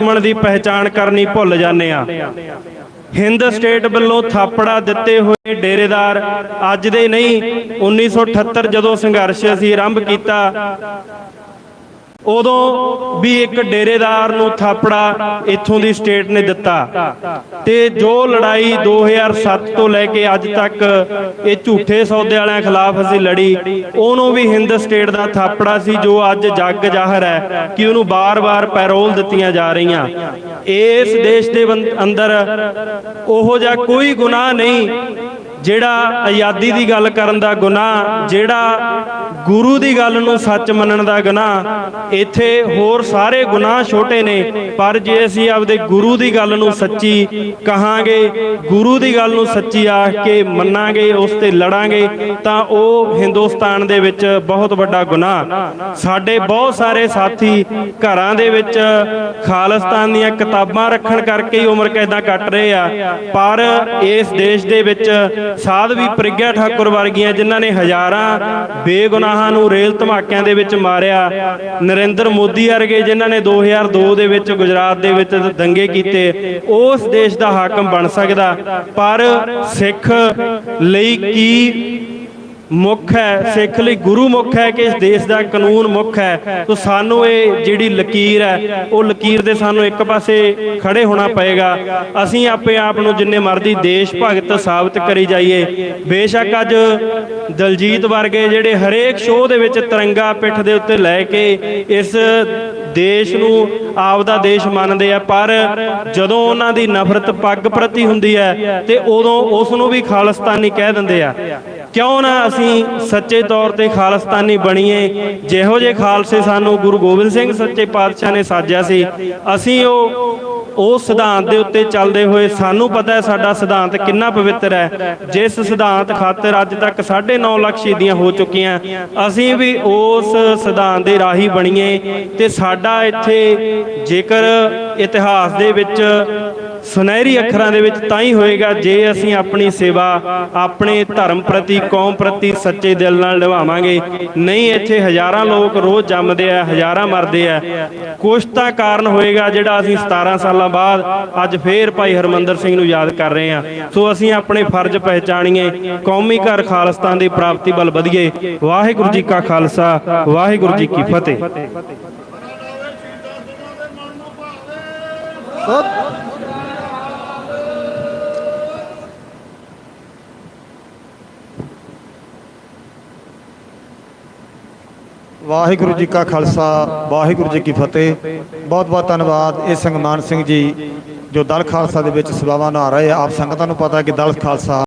ਦੁਸ਼ਮਣ ਦੀ ਪਹਿਚਾਣ ਕਰਨੀ ਭੁੱਲ ਜਾਂਦੇ ਆ ਹਿੰਦ ਸਟੇਟ ਵੱਲੋਂ ਥਾਪੜਾ ਦਿੱਤੇ ਹੋਏ ਡੇਰੇਦਾਰ ਅੱਜ ਦੇ ਨਹੀਂ 1978 ਜਦੋਂ ਸੰਘਰਸ਼ ਅਸੀਂ ਆਰੰਭ ਕੀਤਾ ਉਦੋਂ ਵੀ ਇੱਕ ਡੇਰੇਦਾਰ ਨੂੰ ਥਾਪੜਾ ਇੱਥੋਂ ਦੀ ਸਟੇਟ ਨੇ ਦਿੱਤਾ। ਤੇ ਜੋ ਲੜਾਈ 2007 ਤੋਂ ਲੈ ਕੇ ਅੱਜ ਤੱਕ ਇਹ ਝੂਠੇ ਸੌਦੇ ਵਾਲਿਆਂ ਖਿਲਾਫ ਅਸੀਂ ਲੜੀ, ਉਹਨੂੰ ਵੀ ਹਿੰਦ ਸਟੇਟ ਦਾ ਥਾਪੜਾ ਸੀ, ਜੋ ਅੱਜ ਜੱਗ ਜ਼ਾਹਰ ਹੈ ਕਿ ਉਹਨੂੰ ਬਾਰ-ਬਾਰ ਪੈਰੋਲ ਦਿੱਤੀਆਂ ਜਾ ਰਹੀਆਂ। ਇਸ ਦੇਸ਼ ਦੇ ਅੰਦਰ ਉਹੋ ਜਿਹਾ ਕੋਈ ਗੁਨਾਹ ਨਹੀਂ ਜਿਹੜਾ ਆਜ਼ਾਦੀ ਦੀ ਗੱਲ ਕਰਨ ਦਾ ਗੁਨਾਹ, ਜਿਹੜਾ ਗੁਰੂ ਦੀ ਗੱਲ ਨੂੰ ਸੱਚ ਮੰਨਣ ਦਾ ਗੁਨਾਹ, ਇੱਥੇ ਹੋਰ ਸਾਰੇ ਗੁਨਾਹ ਛੋਟੇ ਨੇ, ਪਰ ਜੇ ਅਸੀਂ ਆਪਦੇ ਗੁਰੂ ਦੀ ਗੱਲ ਨੂੰ ਸੱਚੀ ਕਹਾਂਗੇ, ਗੁਰੂ ਦੀ ਗੱਲ ਨੂੰ ਸੱਚੀ ਆਖ ਕੇ ਮੰਨਾਂਗੇ, ਉਸ ਤੇ ਲੜਾਂਗੇ, ਤਾਂ ਉਹ ਹਿੰਦੁਸਤਾਨ ਦੇ ਵਿੱਚ ਬਹੁਤ ਵੱਡਾ ਗੁਨਾਹ। ਸਾਡੇ ਬਹੁਤ ਸਾਰੇ ਸਾਥੀ ਘਰਾਂ ਦੇ ਵਿੱਚ ਖਾਲਿਸਤਾਨ ਦੀਆਂ ਕਿਤਾਬਾਂ ਰੱਖਣ ਕਰਕੇ ਹੀ ਉਮਰ ਕੈਦਾਂ ਕੱਟ ਰਹੇ ਆ, ਪਰ ਇਸ ਦੇਸ਼ ਦੇ ਵਿੱਚ ਸਾਧਵੀ ਪ੍ਰਗਿਆ ਠਾਕੁਰ ਵਰਗੀਆਂ ਜਿਨ੍ਹਾਂ ਨੇ ਹਜ਼ਾਰਾਂ ਬੇਗੁਨਾਹਾਂ ਨੂੰ ਰੇਲ ਧਮਾਕਿਆਂ ਦੇ ਵਿੱਚ ਮਾਰਿਆ। ਨਰਿੰਦਰ ਮੋਦੀ ਵਰਗੇ ਜਿਨ੍ਹਾਂ ਨੇ 2002 ਦੇ ਵਿੱਚ ਗੁਜਰਾਤ ਦੇ ਵਿੱਚ ਦੰਗੇ ਕੀਤੇ, ਉਸ ਦੇਸ਼ ਦਾ ਹਾਕਮ ਬਣ ਸਕਦਾ। ਪਰ ਸਿੱਖ ਲਈ ਕੀ ਮੁੱਖ ਹੈ, ਸਿੱਖ ਲਈ ਗੁਰੂ ਮੁੱਖ ਹੈ ਕਿ ਇਸ ਦੇਸ਼ ਦਾ ਕਾਨੂੰਨ ਮੁੱਖ ਹੈ? ਸੋ ਸਾਨੂੰ ਇਹ ਜਿਹੜੀ ਲਕੀਰ ਹੈ, ਉਹ ਲਕੀਰ ਦੇ ਸਾਨੂੰ ਇੱਕ ਪਾਸੇ ਖੜੇ ਹੋਣਾ ਪਏਗਾ। ਅਸੀਂ ਆਪੇ ਆਪ ਨੂੰ ਜਿੰਨੇ ਮਰਜ਼ੀ ਦੇਸ਼ ਭਗਤ ਸਾਬਤ ਕਰੀ ਜਾਈਏ। ਬੇਸ਼ੱਕ ਅੱਜ ਦਲਜੀਤ ਵਰਗੇ ਜਿਹੜੇ ਹਰੇਕ ਸ਼ੋਅ ਦੇ ਵਿੱਚ ਤਿਰੰਗਾ ਪਿੱਠ ਦੇ ਉੱਤੇ ਲੈ ਕੇ ਇਸ ਦੇਸ਼ ਨੂੰ ਆਪਦਾ ਦੇਸ਼ ਮੰਨਦੇ ਆ, ਪਰ ਜਦੋਂ ਉਹਨਾਂ ਦੀ ਨਫ਼ਰਤ ਪੱਗ ਪ੍ਰਤੀ ਹੁੰਦੀ ਹੈ ਤੇ ਉਦੋਂ ਉਸ ਨੂੰ ਵੀ ਖਾਲਿਸਤਾਨੀ ਕਹਿ ਦਿੰਦੇ ਆ। ਕਿਉਂ ਨਾ ਅਸੀਂ ਸੱਚੇ ਤੌਰ ਤੇ ਖਾਲਸਤਾਨੀ ਬਣੀਏ? ਜਿਹੋ ਜੇ ਖਾਲਸੇ ਸਾਨੂੰ ਗੁਰੂ ਗੋਬਿੰਦ ਸਿੰਘ ਸੱਚੇ ਪਾਤਸ਼ਾਹ ਨੇ ਸਾਜਿਆ ਸੀ, ਅਸੀਂ ਉਹ ਉਸ ਸਿਧਾਂਤ ਦੇ ਉੱਤੇ ਚੱਲਦੇ ਹੋਏ, ਸਾਨੂੰ ਪਤਾ ਹੈ ਸਾਡਾ ਸਿਧਾਂਤ ਕਿੰਨਾ ਪਵਿੱਤਰ ਹੈ। ਜਿਸ ਸਿਧਾਂਤ ਖਾਤਰ ਅੱਜ ਤੱਕ 9.5 ਲੱਖ ਸ਼ਹੀਦੀਆਂ ਹੋ ਚੁੱਕੀਆਂ। ਅਸੀਂ ਵੀ ਉਸ ਸਿਧਾਂਤ ਦੇ ਰਾਹੀ ਬਣੀਏ ਤੇ ਸਾਡਾ ਇੱਥੇ ਜੇਕਰ ਇਤਿਹਾਸ ਦੇ ਵਿੱਚ ਸੁਨਹਿਰੀ ਅੱਖਰਾਂ ਦੇ ਵਿੱਚ ਤਾਂ ਹੀ ਹੋਏਗਾ ਜੇ ਅਸੀਂ ਆਪਣੀ ਸੇਵਾ ਆਪਣੇ ਧਰਮ ਪ੍ਰਤੀ ਕੌਮ ਪ੍ਰਤੀ ਸੱਚੇ ਦਿਲ ਨਾਲ ਨਿਭਾਵਾਂਗੇ ਨਹੀਂ ਇੱਥੇ ਹਜ਼ਾਰਾਂ ਲੋਕ ਰੋਜ਼ ਜੰਮਦੇ ਆ ਹਜ਼ਾਰਾਂ ਮਰਦੇ ਆ। ਕੁਛ ਤਾਂ ਕਾਰਨ ਹੋਏਗਾ ਜਿਹੜਾ ਅਸੀਂ 17 ਸਾਲਾਂ ਬਾਅਦ ਅੱਜ ਫੇਰ ਭਾਈ ਹਰਮੰਦਰ ਸਿੰਘ ਨੂੰ ਯਾਦ ਕਰ ਰਹੇ ਆ ਸੋ ਅਸੀਂ ਆਪਣੇ ਫਰਜ਼ ਪਹਿਚਾਣੀਏ ਕੌਮੀ ਘਰ ਖਾਲਿਸਤਾਨ ਦੀ ਪ੍ਰਾਪਤੀ ਵੱਲ ਵਧੀਏ। ਵਾਹਿਗੁਰੂ ਜੀ ਕਾ ਖਾਲਸਾ ਵਾਹਿਗੁਰੂ ਜੀ ਕੀ ਫਤਿਹ। ਵਾਹਿਗੁਰੂ ਜੀ ਕਾ ਖਾਲਸਾ, ਵਾਹਿਗੁਰੂ ਜੀ ਕੀ ਫਤਿਹ। ਬਹੁਤ ਬਹੁਤ ਧੰਨਵਾਦ ਇਹ ਸੰਗਮਾਨ ਸਿੰਘ ਜੀ, ਜੋ ਦਲ ਖਾਲਸਾ ਦੇ ਵਿੱਚ ਸੇਵਾਵਾਂ ਨਿਭਾ ਰਹੇ ਆ। ਆਪ ਸੰਗਤਾਂ ਨੂੰ ਪਤਾ ਕਿ ਦਲ ਖਾਲਸਾ